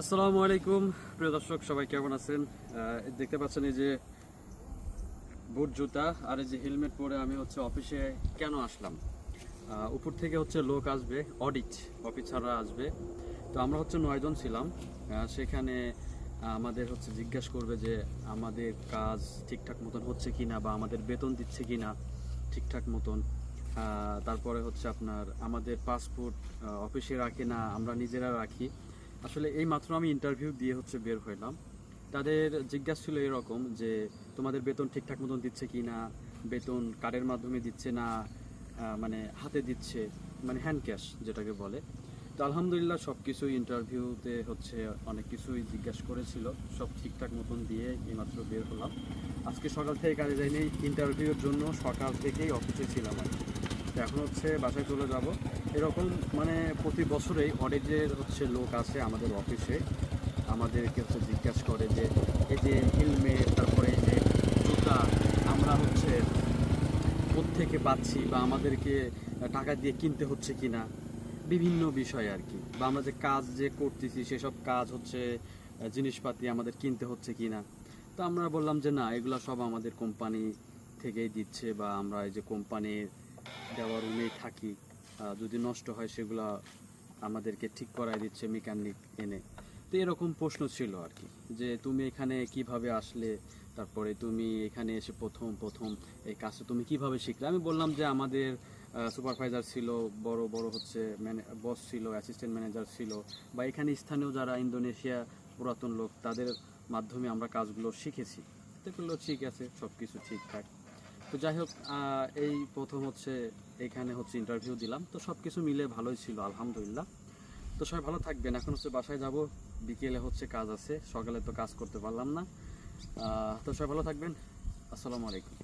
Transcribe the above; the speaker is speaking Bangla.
আসসালামু আলাইকুম। প্রিয় দর্শক, সবাই কেমন আছেন? দেখতে পাচ্ছেন এই যে বুট জুতা আর এই যে হেলমেট পরে আমি হচ্ছে অফিসে কেন আসলাম? উপর থেকে হচ্ছে লোক আসবে, অডিট অফিসাররা আসবে। তো আমরা হচ্ছে নয়জন ছিলাম। সেখানে আমাদের হচ্ছে জিজ্ঞাসা করবে যে আমাদের কাজ ঠিকঠাক মতন হচ্ছে কিনা বা আমাদের বেতন দিচ্ছে কিনা ঠিকঠাক মতন। তারপরে হচ্ছে আপনার আমাদের পাসপোর্ট অফিসে রাখে না, আমরা নিজেরা রাখি। আসলে এই মাত্র আমি ইন্টারভিউ দিয়ে হচ্ছে বের হইলাম। তাদের জিজ্ঞাসা ছিল এরকম যে, তোমাদের বেতন ঠিকঠাক মতন দিচ্ছে কি না? বেতন কার্ডের মাধ্যমে দিচ্ছে না? মানে হাতে দিচ্ছে মানে হ্যান্ড ক্যাশ যেটাকে বলে। তো আলহামদুলিল্লাহ সব কিছুই ইন্টারভিউতে হচ্ছে অনেক কিছুই জিজ্ঞাসা করেছিল। সব ঠিকঠাক মতন দিয়ে এইমাত্র বের হলাম। আজকে সকাল থেকে কাজে যাইনি ইন্টারভিউর জন্য সকাল থেকেই অফিসে ছিলাম আর। তো এখন হচ্ছে বাসায় চলে যাব। এরকম মানে প্রতি বছরেই অডিটের হচ্ছে লোক আসে আমাদের অফিসে। আমাদেরকে হচ্ছে জিজ্ঞাসা করে যে, এই যে হেলমেট তারপরে এই যে জুতা, আমরা হচ্ছে থেকে পাচ্ছি বা আমাদেরকে টাকা দিয়ে কিনতে হচ্ছে কি না বিভিন্ন বিষয় আর কি। বা আমরা যে কাজ যে করতেছি, সেসব কাজ হচ্ছে জিনিসপাতি আমাদের কিনতে হচ্ছে কিনা? তো আমরা বললাম যে, না, এগুলো সব আমাদের কোম্পানি থেকেই দিচ্ছে বা আমরা এই যে কোম্পানির দেওয়ার রুমেই থাকি। যদি নষ্ট হয় সেগুলা আমাদেরকে ঠিক করায় দিচ্ছে মেকানিক এনে। তো এরকম প্রশ্ন ছিল আর কি যে তুমি এখানে কীভাবে আসলে, তারপরে তুমি এখানে এসে প্রথম প্রথম এই কাজটা তুমি কীভাবে শিখলে? আমি বললাম যে আমাদের সুপারভাইজার ছিল, বড় বড় হচ্ছে বস ছিল অ্যাসিস্ট্যান্ট ম্যানেজার ছিল, বা এখানে স্থানীয় যারা ইন্দোনেশিয়া পুরাতন লোক, তাদের মাধ্যমে আমরা কাজগুলো শিখেছি। তো ঠিক আছে সব কিছু ঠিকঠাক। তো যাই হোক এই প্রথম হচ্ছে এখানে হচ্ছে ইন্টারভিউ দিলাম। তো সব কিছু মিলে ভালোই ছিল, আলহামদুলিল্লাহ। তো সবাই ভালো থাকবেন। এখন হচ্ছে বাসায় যাব। বিকেলে হচ্ছে কাজ আছে। সকালে তো কাজ করতে পারলাম না। তো সবাই ভালো থাকবেন। আসসালামু আলাইকুম।